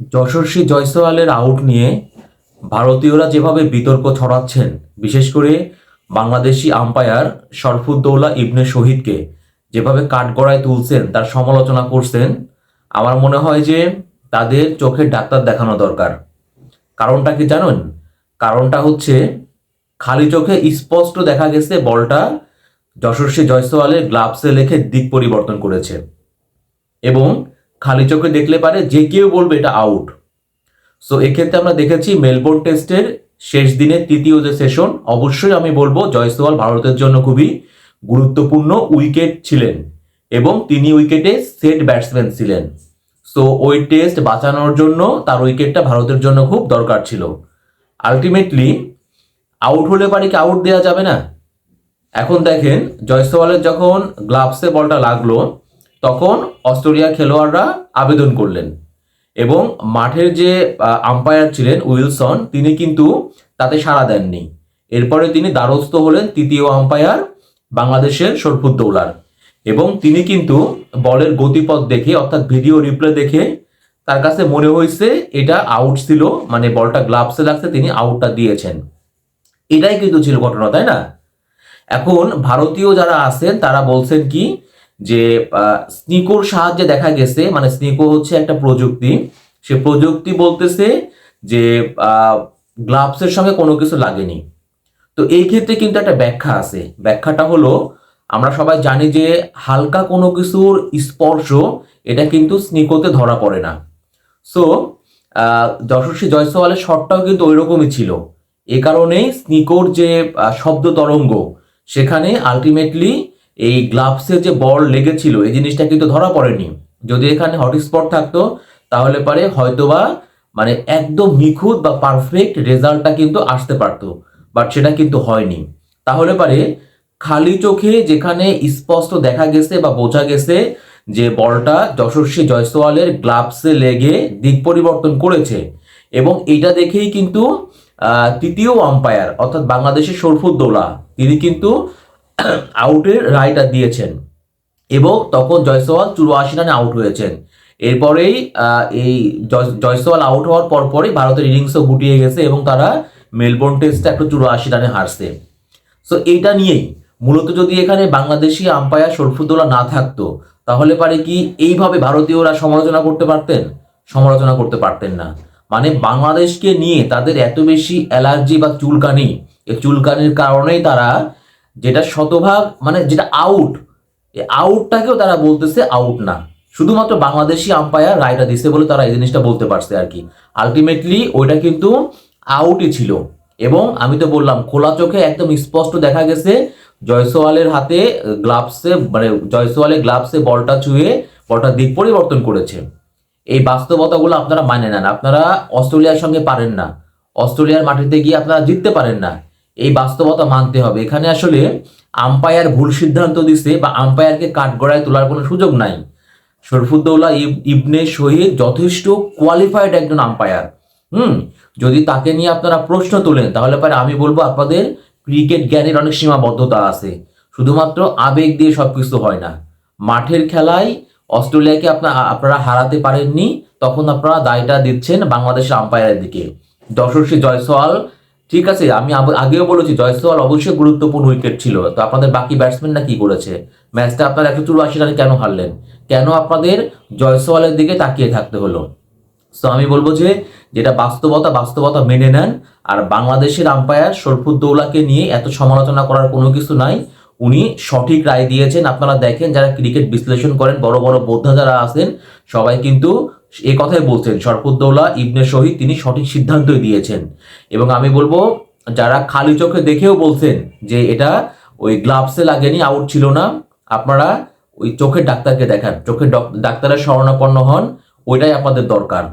যশস্বী জয়সওয়ালের out নিয়ে ভারতীয়রা যেভাবে বিতর্ক ছড়াচ্ছেন, বিশেষ করে বাংলাদেশি আম্পায়ার শরফুদ্দৌলা ইবনে শহীদকে যেভাবে কাঠগড়ায় তুলছেন, তার সমালোচনা করছেন, আমার মনে হয় যে তাদের চোখের ডাক্তার দেখানো দরকার। কারণটা কি জানেন? কারণটা হচ্ছে খালি চোখে স্পষ্ট দেখা গেছে বলটা যশস্বী জয়সওয়ালের গ্লাভসে লেখে দিক পরিবর্তন করেছে। এবং খালি চোখে দেখলে পারে, যে কেউ বলবে এটা আউট সো এক্ষেত্রে আমরা দেখেছি মেলবোর্ন টেস্টের শেষ দিনের তৃতীয় যে সেশন অবশ্যই আমি বলব জয়সওয়াল ভারতের জন্য খুবই গুরুত্বপূর্ণ উইকেট ছিলেন এবং তিনি উইকেটে সেট ব্যাটসম্যান ছিলেন। সো ওই টেস্ট বাঁচানোর জন্য তার উইকেটটা ভারতের জন্য খুব দরকার ছিল। আলটিমেটলি আউট হলে পারে কি আউট দেওয়া যাবে না? এখন দেখেন জয়সওয়ালের যখন গ্লাভসে বলটা লাগল তখন অস্ট্রেলিয়ার খেলোয়াড়রা আবেদন করলেন। এবং মাঠের যে আম্পায়ার ছিলেন উইলসন, তিনি কিন্তু তাতে সাড়া দেননি। এরপরে তিনি দ্বারস্থ হলেন তৃতীয় আম্পায়ার বাংলাদেশের শরফুদ্দৌলার এবং তিনি কিন্তু বলের গতিপথ দেখে, অর্থাৎ ভিডিও রিপ্লে দেখে তার কাছে মনে হয়েছে, এটা আউট ছিল মানে বলটা গ্লাভসে লাগছে, তিনি আউটটা দিয়েছেন। এটাই কিন্তু ছিল ঘটনা, তাই না? এখন ভারতীয় যারা আছেন, তারা বলছেন কি যে স্নিকোর সাহায্যে দেখা গেছে মানে স্নিকো হচ্ছে একটা প্রযুক্তি, সে প্রযুক্তি বলতেছে যে গ্লাভসের সঙ্গে কোনো কিছু লাগেনি। তো এই ক্ষেত্রে কিন্তু একটা ব্যাখ্যা আছে। ব্যাখ্যাটা হলো, আমরা সবাই জানি যে হালকা কোনো কিছুর স্পর্শ, এটা কিন্তু স্নিকোতে ধরা পড়ে না। সো যশস্বী জয়সওয়ালের শটটাও কিন্তু ওই রকমই ছিল। এ কারণেই স্নিকোর যে শব্দ তরঙ্গ, সেখানে আলটিমেটলি এই গ্লাভসের যে বল লেগেছিল, এই জিনিসটা কিন্তু ধরা পড়েনি। যদি এখানে হটস্পট থাকতো, তাহলে পারে হয়তোবা মানে একদম নিখুঁত বা পারফেক্ট রেজাল্টটা কিন্তু আসতে পারতো বাট সেটা কিন্তু হয়নি। তাহলে পারে খালি চোখে যেখানে স্পষ্ট দেখা গেছে বা বোঝা গেছে যে বলটা যশস্বী জয়সওয়ালের গ্লাভসে লেগে দিক পরিবর্তন করেছে, এবং এটা দেখেই কিন্তু তৃতীয় আম্পায়ার অর্থাৎ বাংলাদেশের শরফুদ্দৌলা, তিনি কিন্তু আউটের রায়টা দিয়েছেন। এবং তখন জয়সওয়াল চুরাশি রানে আউট হয়েছেন। এরপরেই এই জয়- জয়সওয়াল আউট হওয়ার পরপরই ভারতের ইনিংসও গুটিয়ে গেছে এবং তারা মেলবোর্ন টেস্টে একটু চুরাশি রানে হারছে। সো এইটা নিয়েই মূলত যদি এখানে বাংলাদেশি আম্পায়ার শরফুদ্দৌলা না থাকতো, তাহলে পারে কি এইভাবে ভারতীয়রা সমালোচনা করতে পারতেন? সমালোচনা করতে পারতেন না। মানে বাংলাদেশকে নিয়ে তাদের এত বেশি অ্যালার্জি বা চুলকানি, এই চুলকানির কারণেই তারা যেটা শতভাগ মানে যেটা আউট এই আউটটাকেও তারা বলতেছে আউট না। শুধুমাত্র বাংলাদেশি আম্পায়ার রায়টা দিছে বলে তারা এই জিনিসটা বলতে পারছে আর কি। আলটিমেটলি ওইটা কিন্তু আউটই ছিল। এবং আমি তো বললাম, খোলা চোখে একদম স্পষ্ট দেখা গেছে জয়সওয়ালের হাতে গ্লাভসে মানে জয়সওয়ালের গ্লাভসে বলটা ছুঁয়ে বলটা দিক পরিবর্তন করেছে। এই বাস্তবতাগুলো আপনারা মানে নেন। আপনারা অস্ট্রেলিয়ার সঙ্গে পারেন না। অস্ট্রেলিয়ার মাটিতে গিয়ে আপনারা জিততে পারেন না। এই বাস্তবতা মানতে হবে। এখানে আসলে আম্পায়ার ভুল সিদ্ধান্ত দিছে বা আম্পায়ারকে কাঠগড়ায় তোলার কোনো সুযোগ নাই। শরফুদ্দৌলা, ইব- ইবনে শহীদ যথেষ্ট কোয়ালিফাইড একজন আম্পায়ার হুম? যদি তাকে নিয়ে আপনারা প্রশ্ন তোলেন, তাহলে পরে আমি বলব আপনাদের ক্রিকেট জ্ঞানের অনেক সীমাবদ্ধতা আছে। শুধুমাত্র আবেগ দিয়ে সব কিছু হয় না। মাঠের খেলায় অস্ট্রেলিয়াকে আপনার আপনারা হারাতে পারেননি, তখন আপনারা দায়টা দিচ্ছেন বাংলাদেশের আম্পায়ারের দিকে। যশস্বী জয়সওয়াল ঠিক আছে, আমি আগেও বলেছি, জয়সওয়াল অবশ্যই গুরুত্বপূর্ণ উইকেট ছিল। তো আপনাদের বাকি ব্যাটসম্যানরা কি করেছে? ম্যাচটা আপনারা একশো চুরাশি রানে কেন হারলেন? কেন আপনাদের জয়সওয়ালের দিকে তাকিয়ে থাকতে হলো? সো আমি বলব যে, যেটা বাস্তবতা বাস্তবতা মেনে নেন। আর বাংলাদেশের আম্পায়ার শরফুদ্দৌলাকে নিয়ে এত সমালোচনা করার কোনো কিছু নাই। উনি সঠিক রায় দিয়েছেন। আপনারা দেখেন যারা ক্রিকেট বিশ্লেষণ করেন, বড় বড় বোদ্ধা যারা আছেন, সবাই কিন্তু এ কথাই বলছেন, শরফুদ্দৌলা, ইবনে শহীদ, তিনি সঠিক সিদ্ধান্তই দিয়েছেন। এবং আমি বলব, যারা খালি চোখে দেখেও বলছেন যে এটা ওই গ্লাভসে লাগেনি আউট ছিল না, আপনারা ওই চোখের ডাক্তারকে দেখান। চোখের ডাক্তারের শরণাপন্ন হন, ওইটাই আপনাদের দরকার।